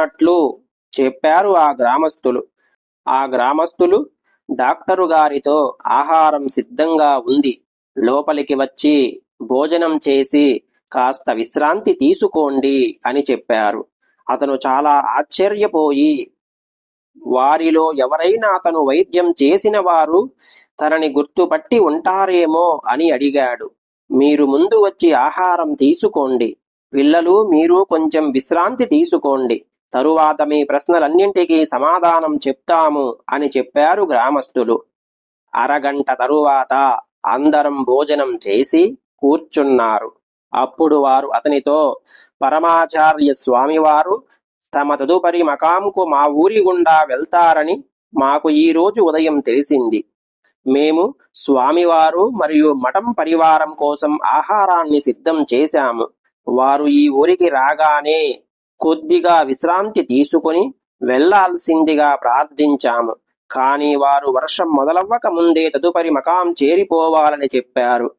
అన్నట్లు చెప్పారు ఆ గ్రామస్తులు ఆ గ్రామస్తులు డాక్టరు గారితో ఆహారం సిద్ధంగా ఉంది. లోపలికి వచ్చి భోజనం చేసి కాస్త విశ్రాంతి తీసుకోండి అని చెప్పారు. అతను చాలా ఆశ్చర్యపోయి వారిలో ఎవరైనా అతను వైద్యం చేసిన వారు తనని గుర్తుపట్టి ఉంటారేమో అని అడిగాడు. మీరు ముందు వచ్చి ఆహారం తీసుకోండి. పిల్లలు మీరు కొంచెం విశ్రాంతి తీసుకోండి. తరువాత మీ ప్రశ్నలన్నింటికీ సమాధానం చెప్తాము అని చెప్పారు గ్రామస్తులు అరగంట తరువాత అందరం భోజనం చేసి కూర్చున్నారు. అప్పుడు వారు అతనితో పరమాచార్య స్వామివారు తమ తదుపరి మకాంకు మా ఊరి గుండా వెళ్తారని మాకు ఈ రోజు ఉదయం తెలిసింది. మేము స్వామివారు మరియు మఠం పరివారం కోసం ఆహారాన్ని సిద్ధం చేశాము. వారు ఈ ఊరికి రాగానే కొద్దిగా విశ్రాంతి తీసుకుని వెళ్ళాల్సిందిగా ప్రార్థించాము. కానీ వారు వర్షం మొదలవ్వక ముందే తదుపరి మకాం చేరిపోవాలని చెప్పారు.